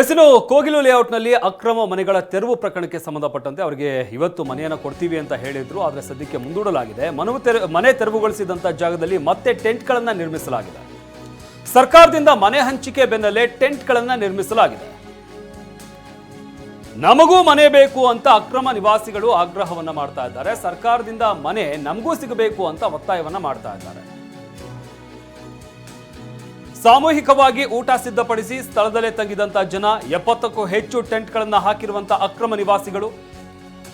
ಎಸಿನು ಕೋಗಿಲು ಲೇಔಟ್ನಲ್ಲಿ ಅಕ್ರಮ ಮನೆಗಳ ತೆರವು ಪ್ರಕರಣಕ್ಕೆ ಸಂಬಂಧಪಟ್ಟಂತೆ ಅವರಿಗೆ ಇವತ್ತು ಮನೆಯನ್ನು ಕೊಡ್ತೀವಿ ಅಂತ ಹೇಳಿದ್ರು, ಆದರೆ ಸದ್ಯಕ್ಕೆ ಮುಂದೂಡಲಾಗಿದೆ. ಮನವು ತೆರ, ಮನೆ ತೆರವುಗೊಳಿಸಿದಂಥ ಜಾಗದಲ್ಲಿ ಮತ್ತೆ ಟೆಂಟ್ಗಳನ್ನು ನಿರ್ಮಿಸಲಾಗಿದೆ. ಸರ್ಕಾರದಿಂದ ಮನೆ ಹಂಚಿಕೆ ಬೆನ್ನಲ್ಲೇ ಟೆಂಟ್ಗಳನ್ನು ನಿರ್ಮಿಸಲಾಗಿದೆ. ನಮಗೂ ಮನೆ ಬೇಕು ಅಂತ ಅಕ್ರಮ ನಿವಾಸಿಗಳು ಆಗ್ರಹವನ್ನು ಮಾಡ್ತಾ ಇದ್ದಾರೆ. ಸರ್ಕಾರದಿಂದ ಮನೆ ನಮಗೂ ಸಿಗಬೇಕು ಅಂತ ಒತ್ತಾಯವನ್ನು ಮಾಡ್ತಾ ಇದ್ದಾರೆ. ಸಾಮೂಹಿಕವಾಗಿ ಊಟ ಸಿದ್ಧಪಡಿಸಿ ಸ್ಥಳದಲ್ಲೇ ತಂಗಿದಂತ ಜನ ಎಪ್ಪತ್ತಕ್ಕೂ ಹೆಚ್ಚು ಟೆಂಟ್ಗಳನ್ನು ಹಾಕಿರುವಂತಹ ಅಕ್ರಮ ನಿವಾಸಿಗಳು.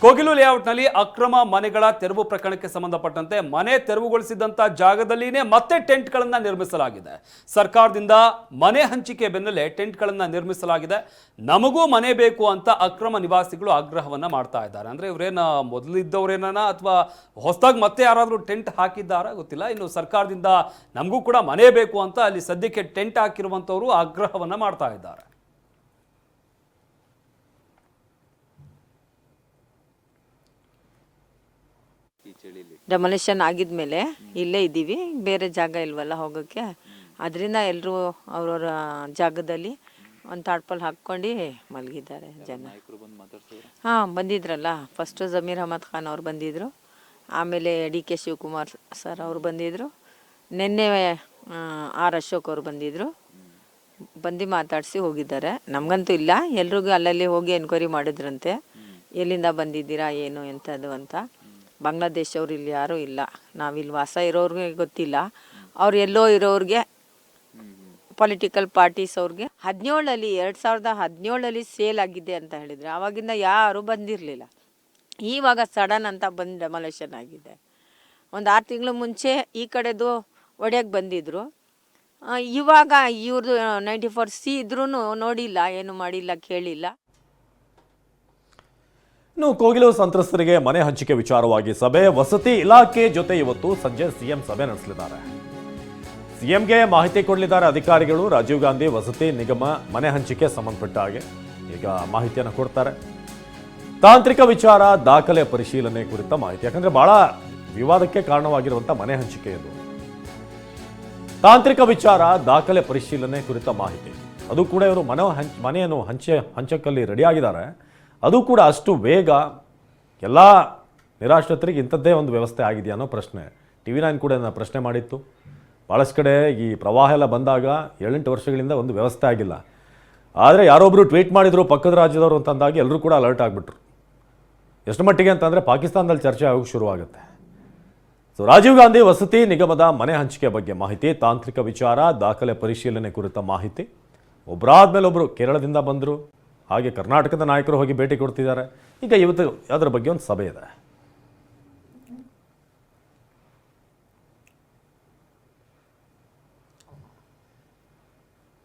ಕೋಗಿಲು ಲೇಔಟ್ನಲ್ಲಿ ಅಕ್ರಮ ಮನೆಗಳ ತೆರವು ಪ್ರಕರಣಕ್ಕೆ ಸಂಬಂಧಪಟ್ಟಂತೆ ಮನೆ ತೆರವುಗೊಳಿಸಿದಂಥ ಜಾಗದಲ್ಲಿನೇ ಮತ್ತೆ ಟೆಂಟ್ಗಳನ್ನು ನಿರ್ಮಿಸಲಾಗಿದೆ. ಸರ್ಕಾರದಿಂದ ಮನೆ ಹಂಚಿಕೆ ಬೆನ್ನಲ್ಲೇ ಟೆಂಟ್ಗಳನ್ನು ನಿರ್ಮಿಸಲಾಗಿದೆ. ನಮಗೂ ಮನೆ ಬೇಕು ಅಂತ ಅಕ್ರಮ ನಿವಾಸಿಗಳು ಆಗ್ರಹವನ್ನ ಮಾಡ್ತಾ ಇದ್ದಾರೆ. ಅಂದ್ರೆ ಇವರೇನ ಮೊದಲಿದ್ದವರೇನ ಅಥವಾ ಹೊಸದಾಗಿ ಮತ್ತೆ ಯಾರಾದರೂ ಟೆಂಟ್ ಹಾಕಿದ್ದಾರಾ ಗೊತ್ತಿಲ್ಲ. ಇನ್ನು ಸರ್ಕಾರದಿಂದ ನಮಗೂ ಕೂಡ ಮನೆ ಬೇಕು ಅಂತ ಅಲ್ಲಿ ಸದ್ಯಕ್ಕೆ ಟೆಂಟ್ ಹಾಕಿರುವಂತವರು ಆಗ್ರಹವನ್ನ ಮಾಡ್ತಾ ಇದ್ದಾರೆ. ಡೆಮೊಲಿಷನ್ ಆಗಿದ್ಮೇಲೆ ಇಲ್ಲೇ ಇದ್ದೀವಿ. ಬೇರೆ ಜಾಗ ಇಲ್ವಲ್ಲ ಹೋಗೋಕ್ಕೆ ಅದರಿಂದ ಎಲ್ಲರೂ ಅವ್ರವ್ರ ಜಾಗದಲ್ಲಿ ಒಂದು ತಾಡ್ಪಲ್ ಹಾಕ್ಕೊಂಡು ಮಲಗಿದ್ದಾರೆ ಜನ. ಹಾಂ ಬಂದಿದ್ರಲ್ಲ. ಫಸ್ಟು ಜಮೀರ್ ಅಹಮದ್ ಖಾನ್ ಅವ್ರು ಬಂದಿದ್ದರು ಆಮೇಲೆ ಡಿ ಕೆ ಶಿವಕುಮಾರ್ ಸರ್ ಅವರು ಬಂದಿದ್ದರು ನಿನ್ನೆ ಆರ್ ಅಶೋಕ್ ಅವರು ಬಂದಿದ್ದರು ಬಂದು ಮಾತಾಡಿಸಿ ಹೋಗಿದ್ದಾರೆ. ನಮಗಂತೂ ಇಲ್ಲ. ಎಲ್ರಿಗೂ ಅಲ್ಲಲ್ಲಿ ಹೋಗಿ ಎನ್ಕ್ವೈರಿ ಮಾಡಿದ್ರಂತೆ. ಎಲ್ಲಿಂದ ಬಂದಿದ್ದೀರಾ ಏನು ಎಂಥದ್ದು ಅಂತ. ಬಾಂಗ್ಲಾದೇಶವ್ರು ಇಲ್ಲಿ ಯಾರೂ ಇಲ್ಲ. ನಾವಿಲ್ಲಿ ವಾಸ ಇರೋರಿಗೆ ಗೊತ್ತಿಲ್ಲ. ಅವ್ರು ಎಲ್ಲೋ ಇರೋರಿಗೆ ಪೊಲಿಟಿಕಲ್ ಪಾರ್ಟೀಸ್ ಅವ್ರಿಗೆ ಹದಿನೇಳಲ್ಲಿ, ಎರಡು ಸಾವಿರದ ಹದಿನೇಳಲ್ಲಿ ಸೇಲ್ ಆಗಿದೆ ಅಂತ ಹೇಳಿದರೆ ಆವಾಗಿಂದ ಯಾರೂ ಬಂದಿರಲಿಲ್ಲ. ಈವಾಗ ಸಡನ್ ಅಂತ ಬಂದು ಡೆಮಾಲೇಷನ್ ಆಗಿದೆ. ಒಂದು ಆರು ತಿಂಗಳು ಮುಂಚೆ ಈ ಕಡೆದು ಒಡೆಯಕ್ಕೆ ಬಂದಿದ್ದರು ಇವಾಗ ಇವ್ರದ್ದು ನೈಂಟಿ ಫೋರ್ ಸಿ ಇದ್ರೂ ನೋಡಿಲ್ಲ, ಏನು ಮಾಡಿಲ್ಲ, ಕೇಳಿಲ್ಲ. ಇನ್ನು ಕೋಗಿಲು ಸಂತ್ರಸ್ತರಿಗೆ ಮನೆ ಹಂಚಿಕೆ ವಿಚಾರವಾಗಿ ಸಭೆ. ವಸತಿ ಇಲಾಖೆ ಜೊತೆ ಇವತ್ತು ಸಂಜೆ ಸಿಎಂ ಸಭೆ ನಡೆಸಲಿದ್ದಾರೆ. ಸಿಎಂಗೆ ಮಾಹಿತಿ ಕೊಡಲಿದ್ದಾರೆ ಅಧಿಕಾರಿಗಳು. ರಾಜೀವ್ ಗಾಂಧಿ ವಸತಿ ನಿಗಮ ಮನೆ ಹಂಚಿಕೆ ಸಂಬಂಧಪಟ್ಟ ಹಾಗೆ ಈಗ ಮಾಹಿತಿಯನ್ನು ಕೊಡ್ತಾರೆ. ತಾಂತ್ರಿಕ ವಿಚಾರ, ದಾಖಲೆ ಪರಿಶೀಲನೆ ಕುರಿತ ಮಾಹಿತಿ. ಯಾಕಂದ್ರೆ ಬಹಳ ವಿವಾದಕ್ಕೆ ಕಾರಣವಾಗಿರುವಂತಹ ಮನೆ ಹಂಚಿಕೆ ಇದು. ತಾಂತ್ರಿಕ ವಿಚಾರ, ದಾಖಲೆ ಪರಿಶೀಲನೆ ಕುರಿತ ಮಾಹಿತಿ. ಅದು ಕೂಡ ಇವರು ಮನೆ ಹಂಚ ಮನೆಯನ್ನು ಹಂಚೆ ಹಂಚಕಲ್ಲಿ ರೆಡಿಯಾಗಿದ್ದಾರೆ. ಅದು ಕೂಡ ಅಷ್ಟು ಬೇಗ ಎಲ್ಲ ನಿರಾಶ್ರಿತರಿಗೆ ಇಂಥದ್ದೇ ಒಂದು ವ್ಯವಸ್ಥೆ ಆಗಿದೆಯಾ ಅನ್ನೋ ಪ್ರಶ್ನೆ. ಟಿ ವಿ ನೈನ್ ಕೂಡ ನನ್ನ ಪ್ರಶ್ನೆ ಮಾಡಿತ್ತು. ಭಾಳಷ್ಟು ಕಡೆ ಈ ಪ್ರವಾಹ ಎಲ್ಲ ಬಂದಾಗ ಏಳೆಂಟು ವರ್ಷಗಳಿಂದ ಒಂದು ವ್ಯವಸ್ಥೆ ಆಗಿಲ್ಲ. ಆದರೆ ಯಾರೊಬ್ಬರು ಟ್ವೀಟ್ ಮಾಡಿದರು ಪಕ್ಕದ ರಾಜ್ಯದವರು ಅಂತಂದಾಗ ಎಲ್ಲರೂ ಕೂಡ ಅಲರ್ಟ್ ಆಗಿಬಿಟ್ರು. ಎಷ್ಟು ಮಟ್ಟಿಗೆ ಅಂತಂದರೆ ಪಾಕಿಸ್ತಾನದಲ್ಲಿ ಚರ್ಚೆ ಆಗೋಕ್ಕೆ ಶುರುವಾಗುತ್ತೆ. ಸೊ ರಾಜೀವ್ ಗಾಂಧಿ ವಸತಿ ನಿಗಮದ ಮನೆ ಹಂಚಿಕೆ ಬಗ್ಗೆ ಮಾಹಿತಿ, ತಾಂತ್ರಿಕ ವಿಚಾರ, ದಾಖಲೆ ಪರಿಶೀಲನೆ ಕುರಿತ ಮಾಹಿತಿ. ಒಬ್ಬರಾದ್ಮೇಲೆ ಒಬ್ಬರು ಕೇರಳದಿಂದ ಬಂದರು. ಹಾಗೆ ಕರ್ನಾಟಕದ ನಾಯಕರು ಹೋಗಿ ಭೇಟಿ ಕೊಡ್ತಿದ್ದಾರೆ. ಈಗ ಇವತ್ತು ಅದರ ಬಗ್ಗೆ ಒಂದು ಸಭೆ ಇದೆ.